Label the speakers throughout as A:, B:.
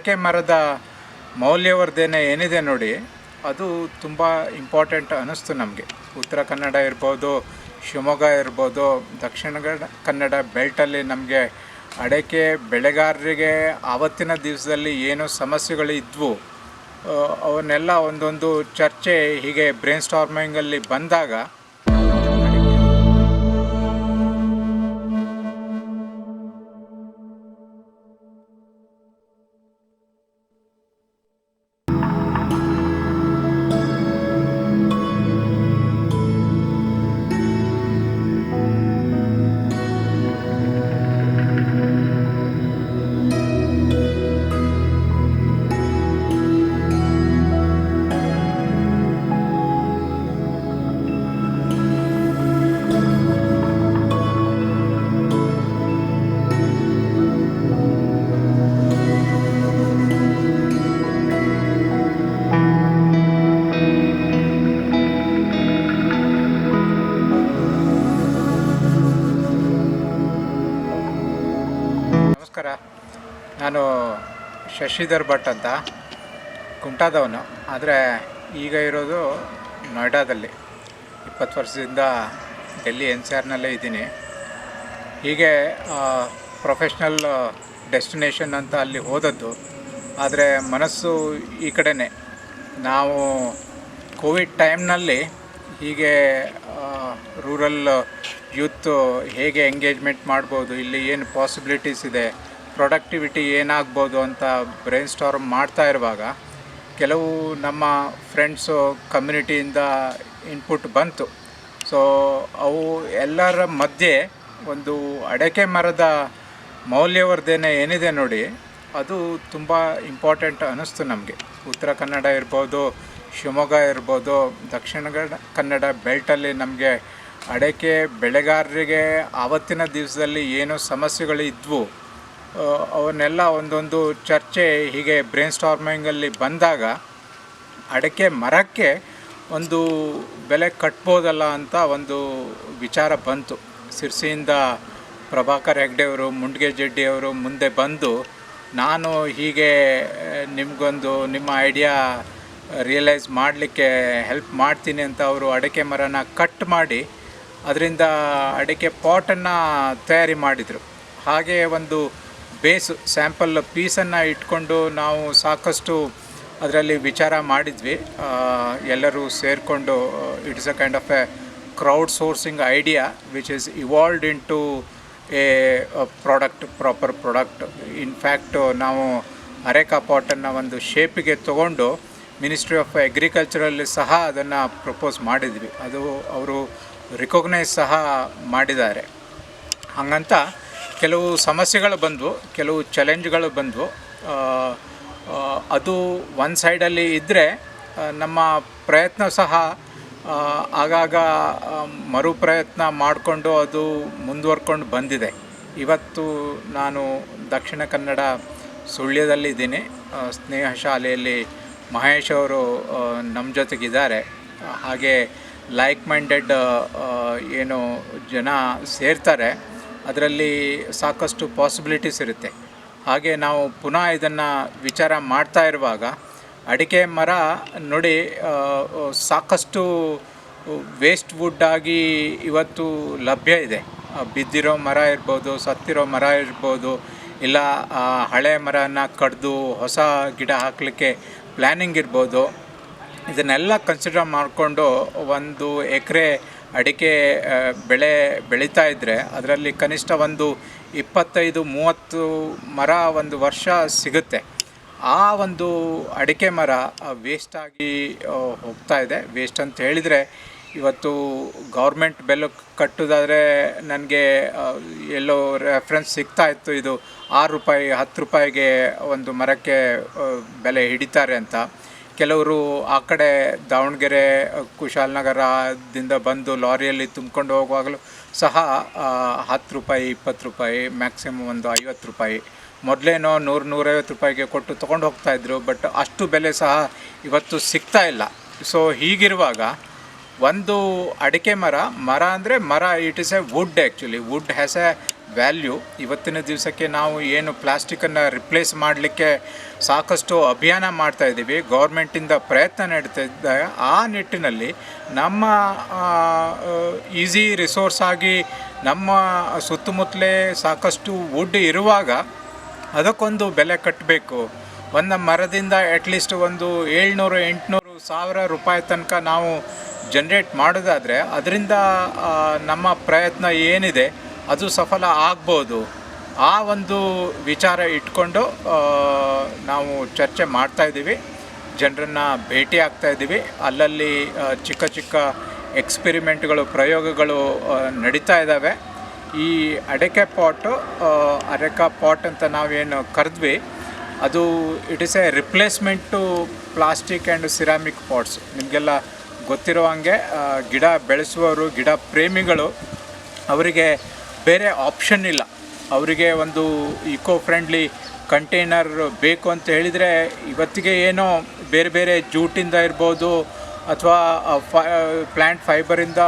A: ಅಡಿಕೆ ಮರದ ಮೌಲ್ಯವರ್ಧನೆ ಏನಿದೆ ನೋಡಿ, ಅದು ತುಂಬ ಇಂಪಾರ್ಟೆಂಟ್ ಅನ್ನಿಸ್ತು ನಮಗೆ. ಉತ್ತರ ಕನ್ನಡ ಇರ್ಬೋದು, ಶಿವಮೊಗ್ಗ ಇರ್ಬೋದು, ದಕ್ಷಿಣ ಕನ್ನಡ- ಬೆಲ್ಟಲ್ಲಿ ನಮಗೆ ಅಡಕೆ ಬೆಳೆಗಾರರಿಗೆ ಆವತ್ತಿನ ದಿವಸದಲ್ಲಿ ಏನು ಸಮಸ್ಯೆಗಳು ಇದ್ವು ಅವನ್ನೆಲ್ಲ ಒಂದೊಂದು ಚರ್ಚೆ ಹೀಗೆ ಬ್ರೈನ್ ಸ್ಟಾರ್ಮಿಂಗಲ್ಲಿ ಬಂದಾಗ ನಮಸ್ಕಾರ ನಾನು ಶಶಿಧರ್ ಭಟ್ ಅಂತ ಕುಮಟಾದವನು ಆದರೆ ಈಗ ಇರೋದು ನೋಯ್ಡಾದಲ್ಲಿ. ಇಪ್ಪತ್ತು ವರ್ಷದಿಂದ ಡೆಲ್ಲಿ ಎನ್ ಸಿ ಆರ್ನಲ್ಲೇ ಇದ್ದೀನಿ. ಹೀಗೆ ಪ್ರೊಫೆಷ್ನಲ್ ಡೆಸ್ಟಿನೇಷನ್ ಅಂತ ಅಲ್ಲಿ ಹೋದದ್ದು. ಆದರೆ ಮನಸ್ಸು ಈ ಕಡೆನೇ. ನಾವು ಕೋವಿಡ್ ಟೈಮ್ನಲ್ಲಿ ಹೀಗೆ ರೂರಲ್ ಯೂತ್ ಹೇಗೆ ಎಂಗೇಜ್ಮೆಂಟ್ ಮಾಡ್ಬೋದು, ಇಲ್ಲಿ ಏನು ಪಾಸಿಬಿಲಿಟೀಸ್ ಇದೆ ಪ್ರೊಡಕ್ಟಿವಿಟಿ ಏನಾಗ್ಬೋದು ಅಂತ ಬ್ರೈನ್ ಸ್ಟಾರ್ಮ್ ಮಾಡ್ತಾ ಇರುವಾಗ ಕೆಲವು ನಮ್ಮ ಫ್ರೆಂಡ್ಸು ಕಮ್ಯುನಿಟಿಯಿಂದ ಇನ್ಪುಟ್ ಬಂತು. ಸೊ ಅವು ಎಲ್ಲರ ಮಧ್ಯೆ ಒಂದು ಅಡಕೆ ಮರದ ಮೌಲ್ಯವರ್ಧನೆ ಏನಿದೆ ನೋಡಿ, ಅದು ತುಂಬ ಇಂಪಾರ್ಟೆಂಟ್ ಅನ್ನಿಸ್ತು ನಮಗೆ. ಉತ್ತರ ಕನ್ನಡ ಇರ್ಬೋದು, ಶಿವಮೊಗ್ಗ ಇರ್ಬೋದು, ದಕ್ಷಿಣ ಕನ್ನಡ- ಬೆಲ್ಟಲ್ಲಿ ನಮಗೆ ಅಡಕೆ ಬೆಳೆಗಾರರಿಗೆ ಆವತ್ತಿನ ದಿವಸದಲ್ಲಿ ಏನು ಸಮಸ್ಯೆಗಳು ಇದ್ವು ಅವನ್ನೆಲ್ಲ ಒಂದೊಂದು ಚರ್ಚೆ ಹೀಗೆ ಬ್ರೈನ್ ಸ್ಟಾರ್ಮಿಂಗಲ್ಲಿ ಬಂದಾಗ ಅಡಕೆ ಮರಕ್ಕೆ ಒಂದು ಬೆಲೆ ಕಟ್ಬೋದಲ್ಲ ಅಂತ ಒಂದು ವಿಚಾರ ಬಂತು. ಸಿರ್ಸಿಯಿಂದ ಪ್ರಭಾಕರ್ ಹೆಗ್ಡೆಯವರು ಮುಂಡ್ಗೆ ಜಡ್ಡಿಯವರು ಮುಂದೆ ಬಂದು, ನಾನು ಹೀಗೆ ನಿಮಗೊಂದು, ನಿಮ್ಮ ಐಡಿಯಾ ರಿಯಲೈಸ್ ಮಾಡಲಿಕ್ಕೆ ಹೆಲ್ಪ್ ಮಾಡ್ತೀನಿ ಅಂತ ಅವರು ಅಡಕೆ ಮರನ ಕಟ್ ಮಾಡಿ ಅದರಿಂದ ಅಡಿಕೆ ಪಾಟನ್ನು ತಯಾರಿ ಮಾಡಿದರು. ಹಾಗೆ ಒಂದು ಬೇಸು, ಸ್ಯಾಂಪಲ್ ಪೀಸನ್ನು ಇಟ್ಕೊಂಡು ನಾವು ಸಾಕಷ್ಟು ಅದರಲ್ಲಿ ವಿಚಾರ ಮಾಡಿದ್ವಿ. ಎಲ್ಲರೂ ಸೇರಿಕೊಂಡು it's a kind of a crowd sourcing idea which is evolved into a product, proper product. In fact ನಾವು ಅರೆಕಾ ಪಾಟನ್ನು ಒಂದು ಶೇಪಿಗೆ ತಗೊಂಡು ಮಿನಿಸ್ಟ್ರಿ ಆಫ್ ಅಗ್ರಿಕಲ್ಚರಲ್ಲಿ ಸಹ ಅದನ್ನು ಪ್ರಪೋಸ್ ಮಾಡಿದ್ವಿ. ಅದು ಅವರು ರಿಕಗ್ನೈಸ್ ಸಹ ಮಾಡಿದ್ದಾರೆ. ಹಾಗಂತ ಕೆಲವು ಸಮಸ್ಯೆಗಳು ಬಂದವು, ಕೆಲವು ಚಾಲೆಂಜ್ಗಳು ಬಂದವು. ಅದು ಒಂದು ಸೈಡಲ್ಲಿ ಇದ್ದರೆ ನಮ್ಮ ಪ್ರಯತ್ನ ಸಹ ಆಗಾಗ ಮರು ಪ್ರಯತ್ನ ಮಾಡಿಕೊಂಡು ಅದು ಮುಂದುವರ್ಕೊಂಡು ಬಂದಿದೆ. ಇವತ್ತು ನಾನು ದಕ್ಷಿಣ ಕನ್ನಡ ಸುಳ್ಯದಲ್ಲಿದ್ದೀನಿ. ಸ್ನೇಹ ಶಾಲೆಯಲ್ಲಿ ಮಹೇಶ್ ಅವರು ನಮ್ಮ ಜೊತೆಗಿದ್ದಾರೆ. ಹಾಗೆ ಲೈಕ್ ಮೈಂಡೆಡ್ ಏನು ಜನ ಸೇರ್ತಾರೆ. ಅದರಲ್ಲಿ ಸಾಕಷ್ಟು ಪಾಸಿಬಿಲಿಟೀಸ್ ಇರುತ್ತೆ. ಹಾಗೆ ನಾವು ಪುನಃ ಇದನ್ನು ವಿಚಾರ ಮಾಡ್ತಾ ಇರುವಾಗ, ಅಡಿಕೆ ಮರ ನೋಡಿ ಸಾಕಷ್ಟು ವೇಸ್ಟ್ ವುಡ್ ಆಗಿ ಇವತ್ತು ಲಭ್ಯ ಇದೆ. ಬಿದ್ದಿರೋ ಮರ ಇರ್ಬೋದು, ಸತ್ತಿರೋ ಮರ ಇರ್ಬೋದು, ಇಲ್ಲ ಹಳೆ ಮರನ ಕಡಿದು ಹೊಸ ಗಿಡ ಹಾಕಲಿಕ್ಕೆ ಪ್ಲ್ಯಾನಿಂಗ್ ಇರ್ಬೋದು. ಇದನ್ನೆಲ್ಲ ಕನ್ಸಿಡರ್ ಮಾಡಿಕೊಂಡು ಒಂದು ಎಕರೆ ಅಡಿಕೆ ಬೆಳೆ ಬೆಳೀತಾ ಇದ್ದರೆ ಅದರಲ್ಲಿ ಕನಿಷ್ಠ ಒಂದು ಇಪ್ಪತ್ತೈದು, ಮೂವತ್ತು ಮರ ಒಂದು ವರ್ಷ ಸಿಗುತ್ತೆ. ಆ ಒಂದು ಅಡಿಕೆ ಮರ ವೇಸ್ಟಾಗಿ ಹೋಗ್ತಾ ಇದೆ. ವೇಸ್ಟ್ ಅಂತ ಹೇಳಿದರೆ ಇವತ್ತು ಗೌರ್ಮೆಂಟ್ ಬೆಲೆ ಕಟ್ಟೋದಾದರೆ ನನಗೆ ಎಲ್ಲೋ ರೆಫರೆನ್ಸ್ ಸಿಗ್ತಾ ಇತ್ತು. ಇದು ಆರು ರೂಪಾಯಿ, ಹತ್ತು ರೂಪಾಯಿಗೆ ಒಂದು ಮರಕ್ಕೆ ಬೆಲೆ ಹಿಡಿತಾರೆ ಅಂತ. ಕೆಲವರು ಆ ಕಡೆ ದಾವಣಗೆರೆ ಕುಶಾಲನಗರದಿಂದ ಬಂದು ಲಾರಿಯಲ್ಲಿ ತುಂಬಿಕೊಂಡು ಹೋಗುವಾಗಲೂ ಸಹ ಹತ್ತು ರೂಪಾಯಿ, ಇಪ್ಪತ್ತು ರೂಪಾಯಿ ಮ್ಯಾಕ್ಸಿಮಮ್ ಒಂದು ಐವತ್ತು ರೂಪಾಯಿ. ಮೊದಲೇನೋ ನೂರು, ನೂರೈವತ್ತು ರೂಪಾಯಿಗೆ ಕೊಟ್ಟು ತೊಗೊಂಡು ಹೋಗ್ತಾಯಿದ್ರು ಬಟ್ ಅಷ್ಟು ಬೆಲೆ ಸಹ ಇವತ್ತು ಸಿಗ್ತಾ ಇಲ್ಲ. ಸೊ ಹೀಗಿರುವಾಗ ಒಂದು ಅಡಿಕೆ ಮರ ಮರ ಅಂದರೆ ಮರ it is a wood actually wood has a value. ಇವತ್ತಿನ ದಿವಸಕ್ಕೆ ನಾವು ಏನು ಪ್ಲಾಸ್ಟಿಕ್ಕನ್ನು ರಿಪ್ಲೇಸ್ ಮಾಡಲಿಕ್ಕೆ ಸಾಕಷ್ಟು ಅಭಿಯಾನ ಮಾಡ್ತಾ ಇದ್ದೀವಿ. ಗೌರ್ಮೆಂಟಿಂದ ಪ್ರಯತ್ನ ನಡೀತಾ ಇದ್ದಾಗ ಆ ನಿಟ್ಟಿನಲ್ಲಿ ನಮ್ಮ ಈಸಿ ರಿಸೋರ್ಸ್ ಆಗಿ ನಮ್ಮ ಸುತ್ತಮುತ್ತಲೇ ಸಾಕಷ್ಟು ವುಡ್ ಇರುವಾಗ ಅದಕ್ಕೊಂದು ಬೆಲೆ ಕಟ್ಟಬೇಕು. ಒಂದು ಮರದಿಂದ ಅಟ್ಲೀಸ್ಟ್ ಒಂದು ಏಳ್ನೂರು, ಎಂಟುನೂರು, ಸಾವಿರ ರೂಪಾಯಿ ತನಕ ನಾವು ಜನ್ರೇಟ್ ಮಾಡೋದಾದರೆ ಅದರಿಂದ ನಮ್ಮ ಪ್ರಯತ್ನ ಏನಿದೆ ಅದು ಸಫಲ ಆಗ್ಬೋದು. ಆ ಒಂದು ವಿಚಾರ ಇಟ್ಕೊಂಡು ನಾವು ಚರ್ಚೆ ಮಾಡ್ತಾ ಇದ್ದೀವಿ. ಜನರನ್ನು ಭೇಟಿ ಆಗ್ತಾ ಇದ್ದೀವಿ. ಅಲ್ಲಲ್ಲಿ ಚಿಕ್ಕ ಚಿಕ್ಕ ಎಕ್ಸ್ಪೆರಿಮೆಂಟ್ಗಳು ಪ್ರಯೋಗಗಳು ನಡೀತಾ ಇದ್ದಾವೆ. ಈ ಅಡಕೆ ಪಾಟು ಅರೆಕ ಪಾಟ್ ಅಂತ ನಾವೇನು ಕರೆದ್ವಿ, ಅದು it is a replacement plastic and ceramic pots ನಿಮಗೆಲ್ಲ ಗೊತ್ತಿರೋ ಹಾಗೆ ಗಿಡ ಬೆಳೆಸುವವರು, ಗಿಡ ಪ್ರೇಮಿಗಳು, ಅವರಿಗೆ ಬೇರೆ ಆಪ್ಷನ್ ಇಲ್ಲ. ಅವರಿಗೆ ಒಂದು ಇಕೋ ಫ್ರೆಂಡ್ಲಿ ಕಂಟೈನರ್ ಬೇಕು ಅಂತ ಹೇಳಿದರೆ ಇವತ್ತಿಗೆ ಏನೋ ಬೇರೆ ಬೇರೆ ಜೂಟಿಂದ ಇರ್ಬೋದು ಅಥವಾ ಪ್ಲ್ಯಾಂಟ್ ಫೈಬರಿಂದ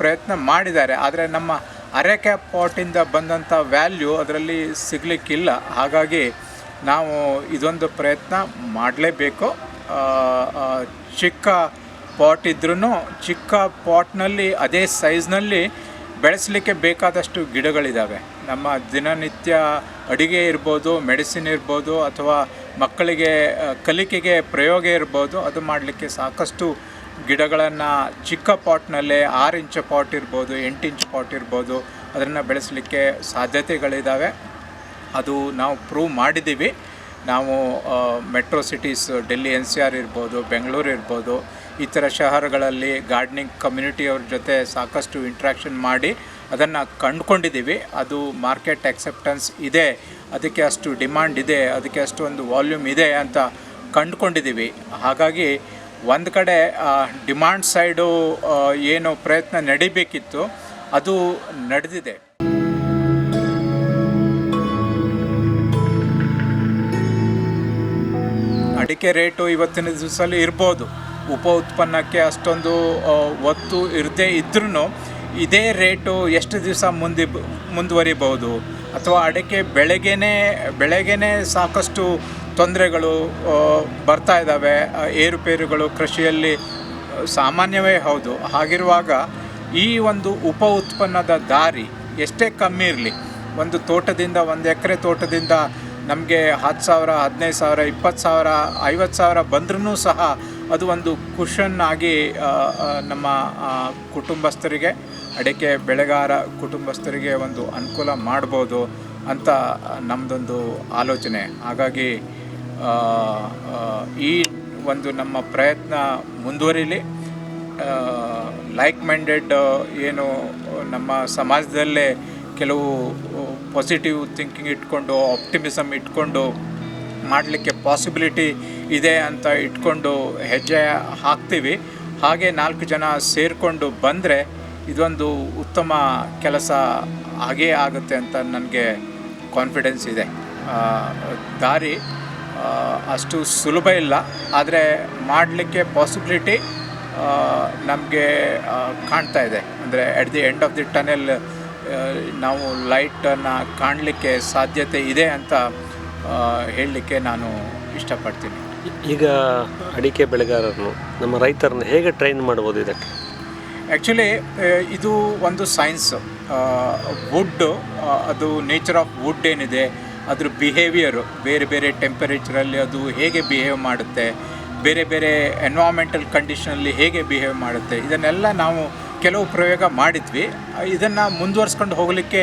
A: ಪ್ರಯತ್ನ ಮಾಡಿದ್ದಾರೆ. ಆದರೆ ನಮ್ಮ ಅರೆಕೆ ಪಾಟಿಂದ ಬಂದಂಥ ವ್ಯಾಲ್ಯೂ ಅದರಲ್ಲಿ ಸಿಗಲಿಕ್ಕಿಲ್ಲ. ಹಾಗಾಗಿ ನಾವು ಇದೊಂದು ಪ್ರಯತ್ನ ಮಾಡಲೇಬೇಕು. ಚಿಕ್ಕ ಪಾಟ್ ಇದ್ರೂ ಚಿಕ್ಕ ಪಾಟ್ನಲ್ಲಿ ಅದೇ ಸೈಜ್ನಲ್ಲಿ ಬೆಳೆಸಲಿಕ್ಕೆ ಬೇಕಾದಷ್ಟು ಗಿಡಗಳಿದ್ದಾವೆ ನಮ್ಮ ದಿನನಿತ್ಯ ಅಡುಗೆ ಇರ್ಬೋದು, ಮೆಡಿಸಿನ್ ಇರ್ಬೋದು, ಅಥವಾ ಮಕ್ಕಳಿಗೆ ಕಲಿಕೆಗೆ ಪ್ರಯೋಗ ಇರ್ಬೋದು, ಅದು ಮಾಡಲಿಕ್ಕೆ ಸಾಕಷ್ಟು ಗಿಡಗಳನ್ನು ಚಿಕ್ಕ ಪಾಟ್ನಲ್ಲೇ ಆರು ಇಂಚ್ ಪಾಟ್ ಇರ್ಬೋದು ಎಂಟು ಇಂಚ್ ಪಾಟ್ ಇರ್ಬೋದು, ಅದನ್ನು ಬೆಳೆಸಲಿಕ್ಕೆ ಸಾಧ್ಯತೆಗಳಿದ್ದಾವೆ ಅದು ನಾವು ಪ್ರೂವ್ ಮಾಡಿದ್ದೀವಿ. ನಾವು metro cities, Delhi N C R ಇರ್ಬೋದು, ಬೆಂಗಳೂರು ಇರ್ಬೋದು ಥರ ಶಹರಗಳಲ್ಲಿ ಗಾರ್ಡ್ನಿಂಗ್ ಕಮ್ಯುನಿಟಿಯವ್ರ ಜೊತೆ ಸಾಕಷ್ಟು ಇಂಟ್ರ್ಯಾಕ್ಷನ್ ಮಾಡಿ ಅದನ್ನು ಕಂಡುಕೊಂಡಿದ್ದೀವಿ. ಅದು ಮಾರ್ಕೆಟ್ ಅಕ್ಸೆಪ್ಟೆನ್ಸ್ ಇದೆ. ಅದಕ್ಕೆ ಅಷ್ಟು ಡಿಮ್ಯಾಂಡ್ ಇದೆ. ಅದಕ್ಕೆ ಅಷ್ಟೊಂದು ವಾಲ್ಯೂಮ್ ಇದೆ ಅಂತ ಕಂಡುಕೊಂಡಿದ್ದೀವಿ. ಹಾಗಾಗಿ ಒಂದು ಕಡೆ ಡಿಮಾಂಡ್ ಸೈಡು ಏನು ಪ್ರಯತ್ನ ನಡಿಬೇಕಿತ್ತು. ಅದು ನಡೆದಿದೆ. ಅಡಿಕೆ ರೇಟು ಇವತ್ತಿನ ದಿವಸದಲ್ಲಿ ಇರ್ಬೋದು. ಉಪ ಉತ್ಪನ್ನಕ್ಕೆ ಅಷ್ಟೊಂದು ಒತ್ತು ಇರದೇ ಇದ್ರೂ ಇದೇ ರೇಟು ಎಷ್ಟು ದಿವಸ ಮುಂದೆ, ಮುಂದುವರಿಬಹುದು? ಅಥವಾ ಅಡಿಕೆ ಬೆಳೆಗೇ ಬೆಳೆಗೇ ಸಾಕಷ್ಟು ತೊಂದರೆಗಳು ಬರ್ತಾ ಇದ್ದಾವೆ ಏರುಪೇರುಗಳು ಕೃಷಿಯಲ್ಲಿ ಸಾಮಾನ್ಯವೇ ಹೌದು. ಹಾಗಿರುವಾಗ ಈ ಒಂದು ಉಪ ಉತ್ಪನ್ನದ ದಾರಿ ಎಷ್ಟೇ ಕಮ್ಮಿ ಇರಲಿ, ಒಂದು ತೋಟದಿಂದ ಒಂದು ಎಕರೆ ತೋಟದಿಂದ ನಮಗೆ ಹತ್ತು ಸಾವಿರ, ಹದಿನೈದು ಸಾವಿರ, ಇಪ್ಪತ್ತು ಸಾವಿರ, ಐವತ್ತು ಸಾವಿರ ಬಂದ್ರೂ ಸಹ ಅದು ಒಂದು ಕುಷನ್ ಆಗಿ ನಮ್ಮ ಕುಟುಂಬಸ್ಥರಿಗೆ, ಅಡಿಕೆ ಬೆಳೆಗಾರ ಕುಟುಂಬಸ್ಥರಿಗೆ ಒಂದು ಅನುಕೂಲ ಮಾಡ್ಬೋದು ಅಂತ ನಮ್ಮದೊಂದು ಆಲೋಚನೆ. ಹಾಗಾಗಿ ಈ ಒಂದು ನಮ್ಮ ಪ್ರಯತ್ನ ಮುಂದುವರಿಲಿ. ಲೈಕ್ ಮೈಂಡೆಡ್ ಏನು ನಮ್ಮ ಸಮಾಜದಲ್ಲೇ ಕೆಲವು ಪಾಸಿಟಿವ್ ಥಿಂಕಿಂಗ್ ಇಟ್ಕೊಂಡು ಆಪ್ಟಿಮಿಸಮ್ ಇಟ್ಕೊಂಡು ಮಾಡಲಿಕ್ಕೆ ಪಾಸಿಬಿಲಿಟಿ ಇದೆ ಅಂತ ಇಟ್ಕೊಂಡು ಹೆಜ್ಜೆ ಹಾಕ್ತೀವಿ. ಹಾಗೆ ನಾಲ್ಕು ಜನ ಸೇರಿಕೊಂಡು ಬಂದರೆ ಇದೊಂದು ಉತ್ತಮ ಕೆಲಸ ಆಗೇ ಆಗುತ್ತೆ ಅಂತ ನನಗೆ ಕಾನ್ಫಿಡೆನ್ಸ್ ಇದೆ. ದಾರಿ ಅಷ್ಟು ಸುಲಭ ಇಲ್ಲ. ಆದರೆ ಮಾಡಲಿಕ್ಕೆ ಪಾಸಿಬಿಲಿಟಿ ನಮಗೆ ಕಾಣ್ತಾ ಇದೆ. ಅಂದರೆ at the end of the tunnel ನಾವು ಲೈಟನ್ನು ಕಾಣಲಿಕ್ಕೆ ಸಾಧ್ಯತೆ ಇದೆ ಅಂತ ಹೇಳಲಿಕ್ಕೆ ನಾನು ಇಷ್ಟಪಡ್ತೀನಿ.
B: ಈಗ ಅಡಿಕೆ ಬೆಳೆಗಾರರನ್ನು, ನಮ್ಮ ರೈತರನ್ನು ಹೇಗೆ ಟ್ರೈನ್ ಮಾಡ್ಬೋದು ಇದಕ್ಕೆ?
A: ಆ್ಯಕ್ಚುಲಿ ಇದು ಒಂದು ಸೈನ್ಸ್ ವುಡ್ ಅದು ನೇಚರ್ ಆಫ್ ವುಡ್ ಏನಿದೆ, ಅದ್ರ ಬಿಹೇವಿಯರು ಬೇರೆ ಬೇರೆ ಟೆಂಪರೇಚರಲ್ಲಿ ಅದು ಹೇಗೆ ಬಿಹೇವ್ ಮಾಡುತ್ತೆ, ಬೇರೆ ಬೇರೆ ಎನ್ವಾಮೆಂಟಲ್ ಕಂಡೀಷನಲ್ಲಿ ಹೇಗೆ ಬಿಹೇವ್ ಮಾಡುತ್ತೆ, ಇದನ್ನೆಲ್ಲ ನಾವು ಕೆಲವು ಪ್ರಯೋಗ ಮಾಡಿದ್ವಿ. ಇದನ್ನು ಮುಂದುವರ್ಸ್ಕೊಂಡು ಹೋಗಲಿಕ್ಕೆ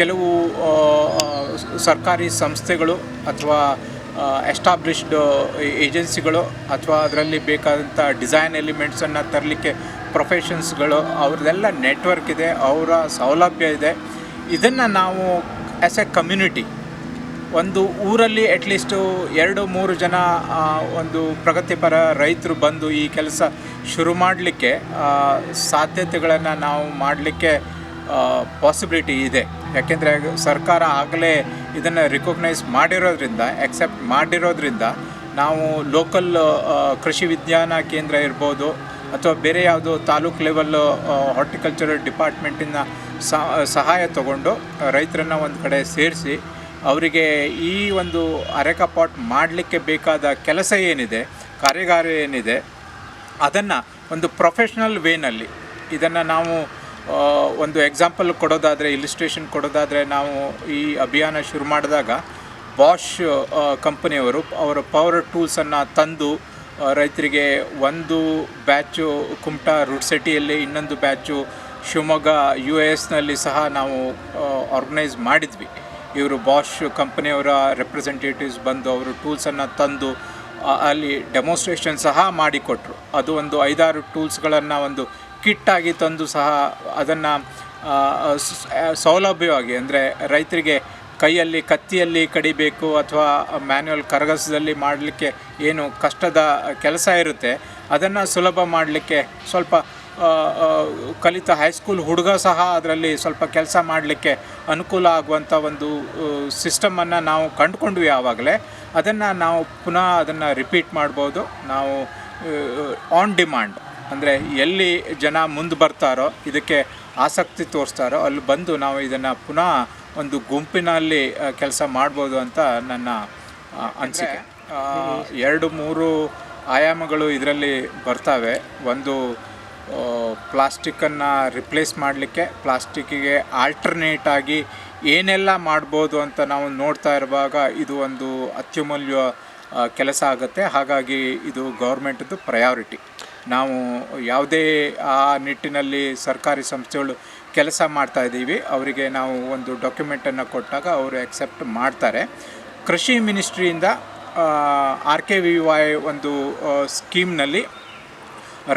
A: ಕೆಲವು ಸರ್ಕಾರಿ ಸಂಸ್ಥೆಗಳು ಅಥವಾ ಎಸ್ಟಾಬ್ಲಿಷ್ಡ್ ಏಜೆನ್ಸಿಗಳು ಅಥವಾ ಅದರಲ್ಲಿ ಬೇಕಾದಂಥ ಡಿಸೈನ್ ಎಲಿಮೆಂಟ್ಸನ್ನು ತರಲಿಕ್ಕೆ ಪ್ರೊಫೆಷನ್ಸ್ಗಳು ಅವ್ರದ್ದೆಲ್ಲ ನೆಟ್ವರ್ಕ್ ಇದೆ, ಅವರ ಸೌಲಭ್ಯ ಇದೆ. ಇದನ್ನು ನಾವು ಆ್ಯಸ್ ಎ ಕಮ್ಯುನಿಟಿ ಒಂದು ಊರಲ್ಲಿ ಅಟ್ಲೀಸ್ಟು ಎರಡು, ಮೂರು ಜನ ಒಂದು ಪ್ರಗತಿಪರ ರೈತರು ಬಂದು ಈ ಕೆಲಸ ಶುರು ಮಾಡಲಿಕ್ಕೆ ಸಾಧ್ಯತೆಗಳನ್ನು ನಾವು ಮಾಡಲಿಕ್ಕೆ ಪಾಸಿಬಿಲಿಟಿ ಇದೆ. ಯಾಕೆಂದರೆ ಸರ್ಕಾರ ಆಗಲೇ ಇದನ್ನು ರಿಕಗ್ನೈಸ್ ಮಾಡಿರೋದ್ರಿಂದ ಎಕ್ಸೆಪ್ಟ್ ಮಾಡಿರೋದ್ರಿಂದ ನಾವು ಲೋಕಲ್ ಕೃಷಿ ವಿಜ್ಞಾನ ಕೇಂದ್ರ ಇರ್ಬೋದು, ಅಥವಾ ಬೇರೆ ಯಾವುದೋ ತಾಲೂಕು ಲೆವೆಲ್ಲು ಹಾರ್ಟಿಕಲ್ಚರಲ್ ಡಿಪಾರ್ಟ್ಮೆಂಟಿಂದ ಸಹಾಯ ತಗೊಂಡು ರೈತರನ್ನು ಒಂದು ಕಡೆ ಸೇರಿಸಿ, ಅವರಿಗೆ ಈ ಒಂದು ಅರೆಕ ಪಾಟ್ ಮಾಡಲಿಕ್ಕೆ ಬೇಕಾದ ಕೆಲಸ ಏನಿದೆ, ಕಾರ್ಯಗಾರ ಏನಿದೆ, ಅದನ್ನು ಒಂದು ಪ್ರೊಫೆಷ್ನಲ್ ವೇನಲ್ಲಿ ಇದನ್ನು ನಾವು ಒಂದು ಎಕ್ಸಾಂಪಲ್ ಕೊಡೋದಾದರೆ ಇಲಿಸ್ಟ್ರೇಷನ್ ಕೊಡೋದಾದರೆ, ನಾವು ಈ ಅಭಿಯಾನ ಶುರು ಮಾಡಿದಾಗ ಬಾಷ್ ಕಂಪನಿಯವರು ಅವರ ಪವರ್ ಟೂಲ್ಸನ್ನು ತಂದು ರೈತರಿಗೆ ಒಂದು ಬ್ಯಾಚು ಕುಮಟಾ ರುಡ್ಸೆಟಿಯಲ್ಲಿ ಇನ್ನೊಂದು ಬ್ಯಾಚು ಶಿವಮೊಗ್ಗ ಯು ಎಸ್ನಲ್ಲಿ ಸಹ ನಾವು ಆರ್ಗನೈಸ್ ಮಾಡಿದ್ವಿ. ಇವರು ಬಾಷ್ ಕಂಪನಿಯವರ ರೆಪ್ರೆಸೆಂಟೇಟಿವ್ಸ್ ಬಂದು ಅವರು ಟೂಲ್ಸನ್ನು ತಂದು ಅಲ್ಲಿ ಡೆಮೋನ್ಸ್ಟ್ರೇಷನ್ ಸಹ ಮಾಡಿಕೊಟ್ರು. ಅದು ಒಂದು ಐದಾರು ಟೂಲ್ಸ್ಗಳನ್ನು ಒಂದು ಕಿಟ್ ಆಗಿ ತಂದು ಸಹ ಅದನ್ನು ಸೌಲಭ್ಯವಾಗಿ, ಅಂದರೆ ರೈತರಿಗೆ ಕೈಯಲ್ಲಿ, ಕತ್ತಿಯಲ್ಲಿ ಕಡಿಬೇಕು ಅಥವಾ ಮ್ಯಾನ್ಯುವಲ್ ಕರಗಸದಲ್ಲಿ ಮಾಡಲಿಕ್ಕೆ ಏನು ಕಷ್ಟದ ಕೆಲಸ ಇರುತ್ತೆ, ಅದನ್ನು ಸುಲಭ ಮಾಡಲಿಕ್ಕೆ ಸ್ವಲ್ಪ ಕಲಿತ ಹೈಸ್ಕೂಲ್ ಹುಡುಗ ಸಹ ಅದರಲ್ಲಿ ಸ್ವಲ್ಪ ಕೆಲಸ ಮಾಡಲಿಕ್ಕೆ ಅನುಕೂಲ ಆಗುವಂಥ ಒಂದು ಸಿಸ್ಟಮನ್ನು ನಾವು ಕಂಡುಕೊಂಡ್ವಿ ಆವಾಗಲೇ. ಅದನ್ನು ನಾವು ಪುನಃ ಅದನ್ನು ರಿಪೀಟ್ ಮಾಡ್ಬೋದು. ನಾವು ಆನ್ ಡಿಮಾಂಡ್ ಅಂದರೆ ಎಲ್ಲಿ ಜನ ಮುಂದೆ ಬರ್ತಾರೋ, ಇದಕ್ಕೆ ಆಸಕ್ತಿ ತೋರಿಸ್ತಾರೋ, ಅಲ್ಲಿ ಬಂದು ನಾವು ಇದನ್ನು ಪುನಃ ಒಂದು ಗುಂಪಿನಲ್ಲಿ ಕೆಲಸ ಮಾಡ್ಬೋದು ಅಂತ ನನ್ನ ಅನಿಸಿಕೆ. ಎರಡು, ಮೂರು ಆಯಾಮಗಳು ಇದರಲ್ಲಿ ಬರ್ತವೆ. ಒಂದು ಪ್ಲಾಸ್ಟಿಕ್ಕನ್ನು ರಿಪ್ಲೇಸ್ ಮಾಡಲಿಕ್ಕೆ ಪ್ಲಾಸ್ಟಿಕ್ಕಿಗೆ ಆಲ್ಟರ್ನೇಟ್ ಆಗಿ ಏನೆಲ್ಲ ಮಾಡ್ಬೋದು ಅಂತ ನಾವು ನೋಡ್ತಾ ಇರುವಾಗ ಇದು ಒಂದು ಅತ್ಯಮೂಲ್ಯ ಕೆಲಸ ಆಗುತ್ತೆ. ಹಾಗಾಗಿ ಇದು ಗೌರ್ಮೆಂಟ್ದು ಪ್ರಯಾರಿಟಿ ನಾವು ಯಾವುದೇ ಆ ನಿಟ್ಟಿನಲ್ಲಿ ಸರ್ಕಾರಿ ಸಂಸ್ಥೆಗಳು ಕೆಲಸ ಮಾಡ್ತಾ ಇದ್ದೀವಿ. ಅವರಿಗೆ ನಾವು ಒಂದು ಡಾಕ್ಯುಮೆಂಟನ್ನು ಕೊಟ್ಟಾಗ ಅವರು ಎಕ್ಸೆಪ್ಟ್ ಮಾಡ್ತಾರೆ. ಕೃಷಿ ಮಿನಿಸ್ಟ್ರಿಯಿಂದ ಆರ್ ಕೆ ವಿ ವೈ ಒಂದು ಸ್ಕೀಮ್ನಲ್ಲಿ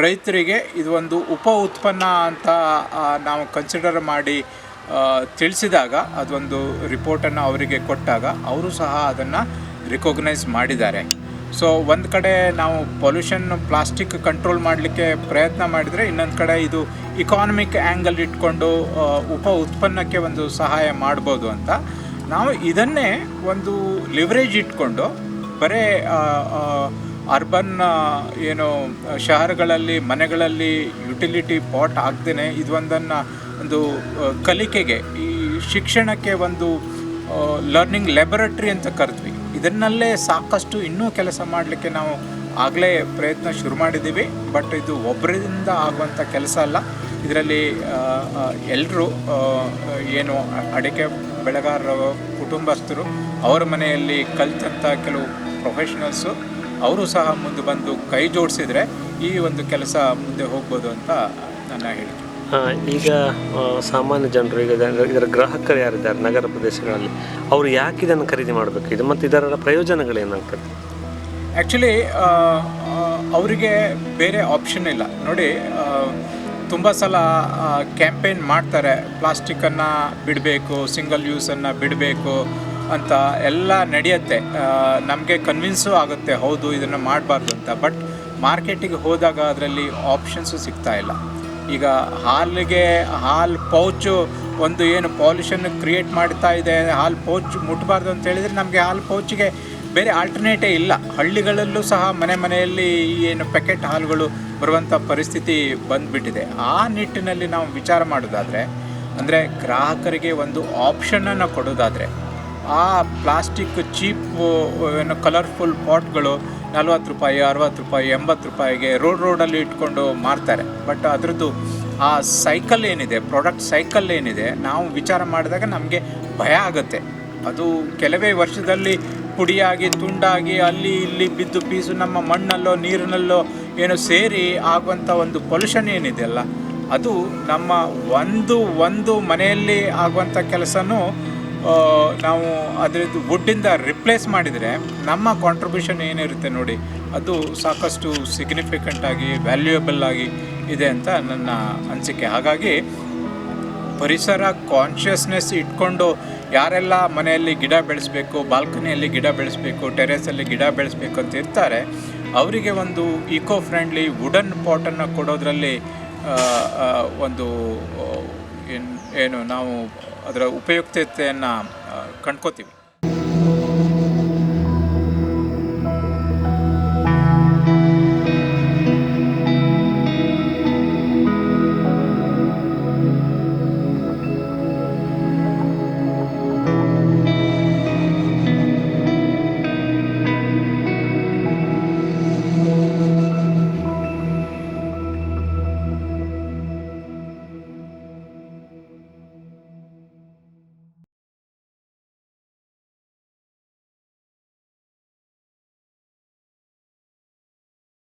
A: ರೈತರಿಗೆ ಇದು ಒಂದು ಉಪ ಉತ್ಪನ್ನ ಅಂತ ನಾವು ಕನ್ಸಿಡರ್ ಮಾಡಿ ತಿಳಿಸಿದಾಗ, ಅದೊಂದು ರಿಪೋರ್ಟನ್ನು ಅವರಿಗೆ ಕೊಟ್ಟಾಗ, ಅವರು ಸಹ ಅದನ್ನು ರಿಕಗ್ನೈಸ್ ಮಾಡಿದ್ದಾರೆ. ಸೊ ಒಂದು ಕಡೆ ನಾವು ಪೊಲ್ಯೂಷನ್ ಪ್ಲಾಸ್ಟಿಕ್ ಕಂಟ್ರೋಲ್ ಮಾಡಲಿಕ್ಕೆ ಪ್ರಯತ್ನ ಮಾಡಿದರೆ, ಇನ್ನೊಂದು ಕಡೆ ಇದು ಇಕಾನಮಿಕ್ ಆ್ಯಂಗಲ್ ಇಟ್ಕೊಂಡು ಉಪ ಉತ್ಪನ್ನಕ್ಕೆ ಒಂದು ಸಹಾಯ ಮಾಡ್ಬೋದು ಅಂತ. ನಾವು ಇದನ್ನೇ ಒಂದು ಲಿವರೇಜ್ ಇಟ್ಕೊಂಡು, ಬರೇ ಅರ್ಬನ್ ಏನು, ಶಹರಗಳಲ್ಲಿ, ಮನೆಗಳಲ್ಲಿ ಯುಟಿಲಿಟಿ ಪಾಟ್ ಆಗ್ದೇ ಇದೊಂದನ್ನು ಒಂದು ಕಲಿಕೆಗೆ, ಈ ಶಿಕ್ಷಣಕ್ಕೆ ಒಂದು ಲರ್ನಿಂಗ್ ಲ್ಯಾಬೊರೇಟ್ರಿ ಅಂತ ಕರೆದ್ವಿ. ಇದನ್ನಲ್ಲೇ ಸಾಕಷ್ಟು ಇನ್ನೂ ಕೆಲಸ ಮಾಡಲಿಕ್ಕೆ ನಾವು ಆಗಲೇ ಪ್ರಯತ್ನ ಶುರು ಮಾಡಿದ್ದೀವಿ. ಬಟ್ ಇದು ಒಬ್ಬರಿಂದ ಆಗುವಂಥ ಕೆಲಸ ಅಲ್ಲ. ಇದರಲ್ಲಿ ಎಲ್ಲರೂ ಏನು ಅಡಿಕೆ ಬೆಳೆಗಾರರ ಕುಟುಂಬಸ್ಥರು ಅವರ ಮನೆಯಲ್ಲಿ ಕಲಿತಂಥ ಕೆಲವು ಪ್ರೊಫೆಷನಲ್ಸು ಅವರು ಸಹ ಮುಂದೆ ಬಂದು ಕೈ ಜೋಡಿಸಿದರೆ ಈ ಒಂದು ಕೆಲಸ ಮುಂದೆ ಹೋಗ್ಬೋದು ಅಂತ ನನ್ನ ಹೇಳಿಕೆ.
B: ಆ, ಈಗ ಸಾಮಾನ್ಯ ಜನರು, ಈಗ ಇದರ- ಗ್ರಾಹಕರು ಯಾರಿದ್ದಾರೆ ನಗರ ಪ್ರದೇಶಗಳಲ್ಲಿ, ಅವರು ಯಾಕೆ ಇದನ್ನು ಖರೀದಿ ಮಾಡಬೇಕು? ಇದು ಮತ್ತು ಇದರ ಪ್ರಯೋಜನಗಳೇನಾಗ್ತದೆ
A: ಆ್ಯಕ್ಚುಲಿ ಅವರಿಗೆ ಬೇರೆ ಆಪ್ಷನ್ ಇಲ್ಲ. ನೋಡಿ ತುಂಬ ಸಲ ಕ್ಯಾಂಪೇನ್ ಮಾಡ್ತಾರೆ. ಪ್ಲಾಸ್ಟಿಕ್ಕನ್ನು ಬಿಡಬೇಕು ಸಿಂಗಲ್ ಯೂಸನ್ನು ಬಿಡಬೇಕು ಅಂತ ಎಲ್ಲ ನಡೆಯುತ್ತೆ. ನಮಗೆ ಕನ್ವಿನ್ಸು ಆಗುತ್ತೆ, ಹೌದು, ಇದನ್ನು ಮಾಡಬಾರ್ದು ಅಂತ. ಬಟ್ ಮಾರ್ಕೆಟಿಗೆ ಹೋದಾಗ ಅದರಲ್ಲಿ ಆಪ್ಷನ್ಸು ಸಿಗ್ತಾ ಇಲ್ಲ. ಈಗ ಹಾಲಿಗೆ, ಹಾಲು ಪೌಚು ಒಂದು ಏನು ಪಾಲ್ಯೂಷನ್ ಕ್ರಿಯೇಟ್ ಮಾಡ್ತಾ ಇದೆ, ಹಾಲು ಪೌಚ್ ಮುಟ್ಟಬಾರ್ದು ಅಂತ ಹೇಳಿದರೆ ನಮಗೆ ಹಾಲು ಪೌಚಿಗೆ ಬೇರೆ ಆಲ್ಟರ್ನೇಟೇ ಇಲ್ಲ. ಹಳ್ಳಿಗಳಲ್ಲೂ ಸಹ ಮನೆ ಮನೆಯಲ್ಲಿ ಏನು ಪ್ಯಾಕೆಟ್ ಹಾಲುಗಳು ಬರುವಂಥ ಪರಿಸ್ಥಿತಿ ಬಂದುಬಿಟ್ಟಿದೆ. ಆ ನಿಟ್ಟಿನಲ್ಲಿ ನಾವು ವಿಚಾರ ಮಾಡೋದಾದರೆ, ಅಂದರೆ ಗ್ರಾಹಕರಿಗೆ ಒಂದು ಆಪ್ಷನನ್ನು ಕೊಡೋದಾದರೆ, ಆ ಪ್ಲಾಸ್ಟಿಕ್ ಚೀಪ್ ಏನು ಕಲರ್ಫುಲ್ ಪಾಟ್ಗಳು ನಲ್ವತ್ತು ರೂಪಾಯಿ, ಅರವತ್ತು ರೂಪಾಯಿ, ಎಂಬತ್ತು ರೂಪಾಯಿಗೆ ರೋಡ್ ರೋಡಲ್ಲಿ ಇಟ್ಕೊಂಡು ಮಾರ್ತಾರೆ. ಬಟ್ ಅದರದ್ದು ಆ ಸೈಕಲ್ ಏನಿದೆ ಪ್ರಾಡಕ್ಟ್ ಸೈಕಲ್ ಏನಿದೆ, ನಾವು ವಿಚಾರ ಮಾಡಿದಾಗ ನಮಗೆ ಭಯ ಆಗುತ್ತೆ. ಅದು ಕೆಲವೇ ವರ್ಷದಲ್ಲಿ ಪುಡಿಯಾಗಿ, ತುಂಡಾಗಿ, ಅಲ್ಲಿ ಇಲ್ಲಿ ಬಿದ್ದು ಪೀಸು ನಮ್ಮ ಮಣ್ಣಲ್ಲೋ, ನೀರಿನಲ್ಲೋ ಏನೋ ಸೇರಿ ಆಗುವಂಥ ಒಂದು ಪೊಲ್ಯೂಷನ್ ಏನಿದೆಯಲ್ಲ ಅದು ನಮ್ಮ ಒಂದು ಒಂದು ಮನೆಯಲ್ಲಿ ಆಗುವಂಥ ಕೆಲಸನೂ ನಾವು ಅದರದ್ದು ವುಡ್ಡಿಂದ ರಿಪ್ಲೇಸ್ ಮಾಡಿದರೆ ನಮ್ಮ ಕಾಂಟ್ರಿಬ್ಯೂಷನ್ ಏನಿರುತ್ತೆ ನೋಡಿ, ಅದು ಸಾಕಷ್ಟು ಸಿಗ್ನಿಫಿಕೆಂಟ್ ಆಗಿ ವ್ಯಾಲ್ಯೂಯಬಲ್ ಆಗಿ ಇದೆ ಅಂತ ನನ್ನ ಅನಿಸಿಕೆ. ಹಾಗಾಗಿ ಪರಿಸರ ಕಾನ್ಷಿಯಸ್ನೆಸ್ ಇಟ್ಕೊಂಡು ಯಾರೆಲ್ಲ ಮನೆಯಲ್ಲಿ ಗಿಡ ಬೆಳೆಸಬೇಕು ಬಾಲ್ಕನಿಯಲ್ಲಿ ಗಿಡ ಬೆಳೆಸಬೇಕು ಟೆರೇಸಲ್ಲಿ ಗಿಡ ಬೆಳೆಸಬೇಕು ಅಂತ ಇರ್ತಾರೆ, ಅವರಿಗೆ ಒಂದು ಈಕೋ ಫ್ರೆಂಡ್ಲಿ ವುಡನ್ ಪಾಟನ್ನು ಕೊಡೋದ್ರಲ್ಲಿ ಒಂದು, ಏನು ಏನು ನಾವು ಅದರ ಉಪಯುಕ್ತತೆಯನ್ನು ಕಂಡ್ಕೋತೀವಿ.